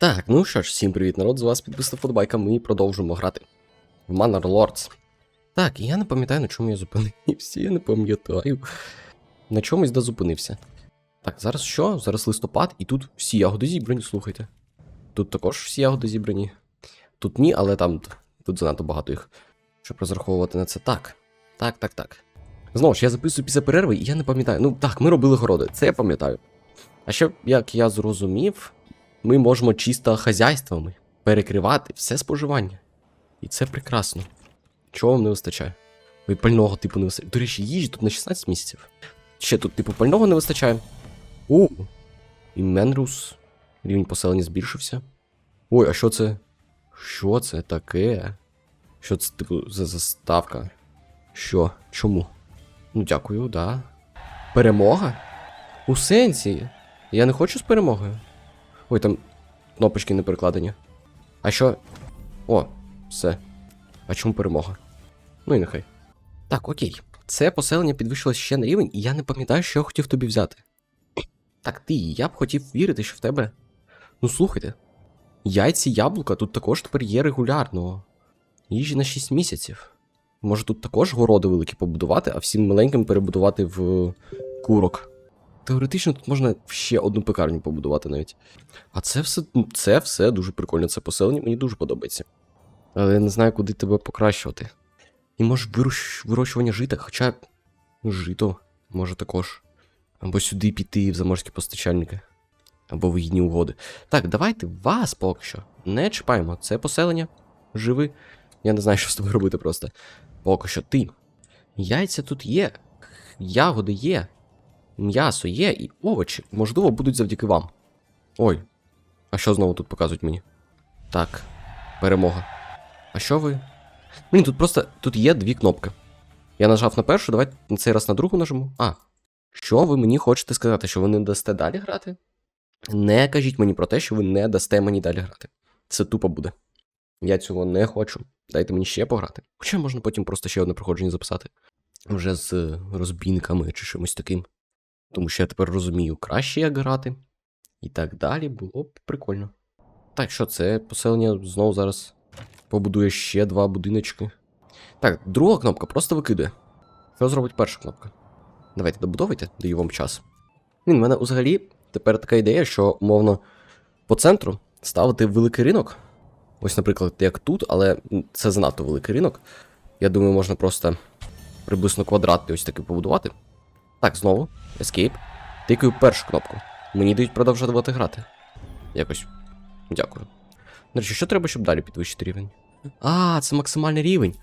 Так, ну що ж, всім привіт, народ, з вас підписана Фотбайка, ми продовжуємо грати в Manor Lords. Так, і я не пам'ятаю, на чому я зупинився, я не пам'ятаю. На чомусь де зупинився. Так, зараз що? Зараз листопад, і тут всі ягоди зібрані, слухайте. Тут також всі ягоди зібрані. Тут ні, але там тут занадто багато їх. Щоб розраховувати на це. Так. Так, так, так. Знову ж, я записую після перерви, і я не пам'ятаю. Ну так, ми робили городи, це я пам'ятаю. А ще, як я зрозумів, ми можемо чисто хазяйствами перекривати все споживання. І це прекрасно. Чого вам не вистачає? Ви пального типу не вистачає. До речі, їжі тут на 16 місяців. Ще тут, типу, пального не вистачає. О! І Менрус. Рівень поселення збільшився. Ой, а що це? Що це таке? Що це, типу, за заставка? Що? Чому? Ну, дякую, да. Перемога? У сенсі. Я не хочу з перемогою. Ой, там кнопочки не перекладені. А що? О, все. А чому перемога? Ну і нехай. Так, окей. Це поселення підвищилось ще на рівень, і я не пам'ятаю, що я хотів тобі взяти. Так ти, я б хотів вірити, що в тебе. Ну слухайте. Яйці яблука тут також тепер є регулярно. Їжі на 6 місяців. Може тут також городи великі побудувати, а всім маленьким перебудувати в курок. Теоретично тут можна ще одну пекарню побудувати навіть. А це все ну, це все дуже прикольно. Це поселення мені дуже подобається. Але я не знаю, куди тебе покращувати. І може вируш... вирощування жита, хоча жито може також. Або сюди піти в заморські постачальники. Або вигідні угоди. Так, давайте вас поки що не чіпаємо. Це поселення. Живи. Я не знаю, що з тобою робити просто. Поки що ти. Яйця тут є, ягоди є, м'ясо є і овочі, можливо, будуть завдяки вам. Ой, а що знову тут показують мені? Так, перемога. А що ви? Блін, тут просто тут є дві кнопки. Я нажав на першу, давайте на цей раз на другу нажму. А. Що ви мені хочете сказати, що ви не дасте далі грати? Не кажіть мені про те, що ви не дасте мені далі грати. Це тупо буде. Я цього не хочу. Дайте мені ще пограти. Хоча можна потім просто ще одне проходження записати. Вже з розбінками чи чимось таким. Тому що я тепер розумію краще, як грати. І так далі було б прикольно. Так, що це поселення знову зараз побудує ще два будиночки. Так, друга кнопка просто викидує. Що зробить перша кнопка? Давайте добудовуйте, даю вам час. Він, в мене взагалі тепер така ідея, що, умовно, по центру ставити великий ринок. Ось, наприклад, як тут, але це занадто великий ринок. Я думаю, можна просто приблизно квадратний ось такий побудувати. Так, знову. Escape. Тикаю першу кнопку. Мені дають продовжувати грати. Якось. Дякую. До речі, що треба, щоб далі підвищити рівень? А, це максимальний рівень.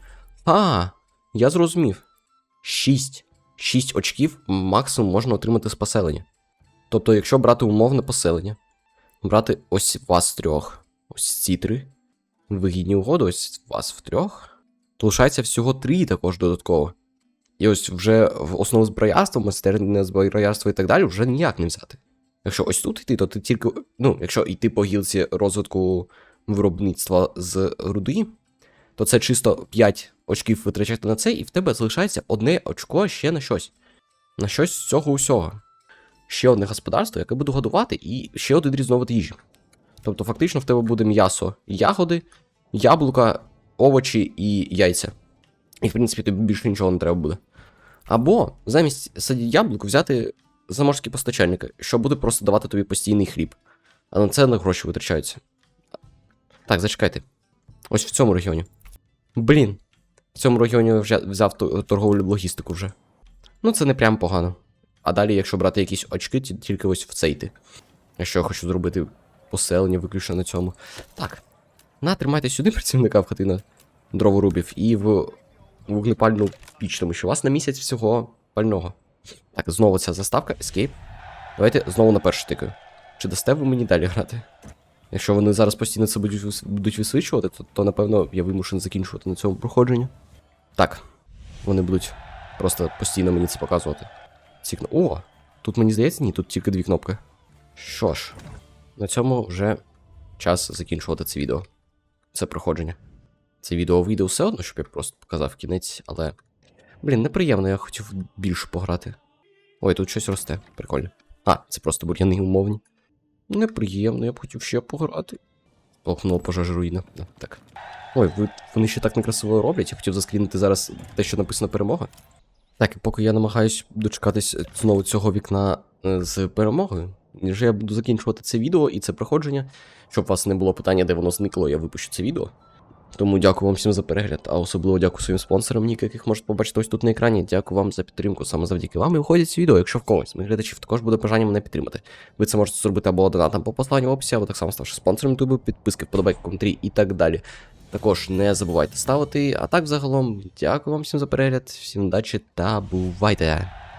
А, я зрозумів. 6. 6 очків максимум можна отримати з поселення. Тобто, якщо брати умовне поселення, брати ось вас трьох, ось ці три, вигідні угоди, ось вас в трьох, то лишається всього три також додатково. І ось вже в основу зброярства, майстерне зброярство і так далі, вже ніяк не взяти. Якщо ось тут йти, то ти тільки. Ну, якщо йти по гілці розвитку виробництва з руди, то це чисто 5 очків витрачати на це, і в тебе залишається одне очко ще на щось. На щось з цього усього. Ще одне господарство, яке буде годувати, і ще один різновид їжі. Тобто, фактично, в тебе буде м'ясо, ягоди, яблука, овочі і яйця. І, в принципі, тобі більше нічого не треба буде. Або замість яблук взяти заморські постачальники, що буде просто давати тобі постійний хліб. А на це на гроші витрачаються. Так, зачекайте. Ось в цьому регіоні. Блін. В цьому регіоні взяв торговлю логістику вже. Ну, це не прям погано. А далі, якщо брати якісь очки, ті- тільки ось в цей йти. Якщо я хочу зробити поселення виключно на цьому. Так. На, тримайте сюди працівника в хатина дроворубів і в вогнепальну піч, тому що у вас на місяць всього пального. Так, знову ця заставка, Escape. Давайте знову на першу тикаю. Чи дасте ви мені далі грати? Якщо вони зараз постійно це будуть, будуть висвічувати, то, то напевно я вимушений закінчувати на цьому проходженні. Так, вони будуть просто постійно мені це показувати. Ці кно... О! Тут мені здається, ні, тут тільки дві кнопки. Що ж, на цьому вже час закінчувати це відео. Це проходження. Це відео вийде все одно, щоб я просто показав кінець, але. Блін, неприємно, я хотів більше пограти. Ой, тут щось росте, прикольно. А, це просто бур'яни умовні. Неприємно, я б хотів ще пограти. Окно пожежа руїна. Да, так. Ой, ви, вони ще так некрасиво роблять. Я хотів заскрінити зараз те, що написано перемога. Так, і поки я намагаюсь дочекатись знову цього вікна е, з перемогою, вже я буду закінчувати це відео і це проходження. Щоб у вас не було питання, де воно зникло, я випущу це відео. Тому дякую вам всім за перегляд, а особливо дякую своїм спонсорам, Нік, яких можете побачити ось тут на екрані. Дякую вам за підтримку. Саме завдяки вам і виходять ці відео. Якщо в когось з моїх глядачів також буде бажання мене підтримати. Ви це можете зробити або донатом по посланню в описі, або так само ставши спонсором Ютубу, підписки, вподобайки, коментарі і так далі. Також не забувайте ставити. А так, загалом, дякую вам всім за перегляд, всім удачі та бувайте!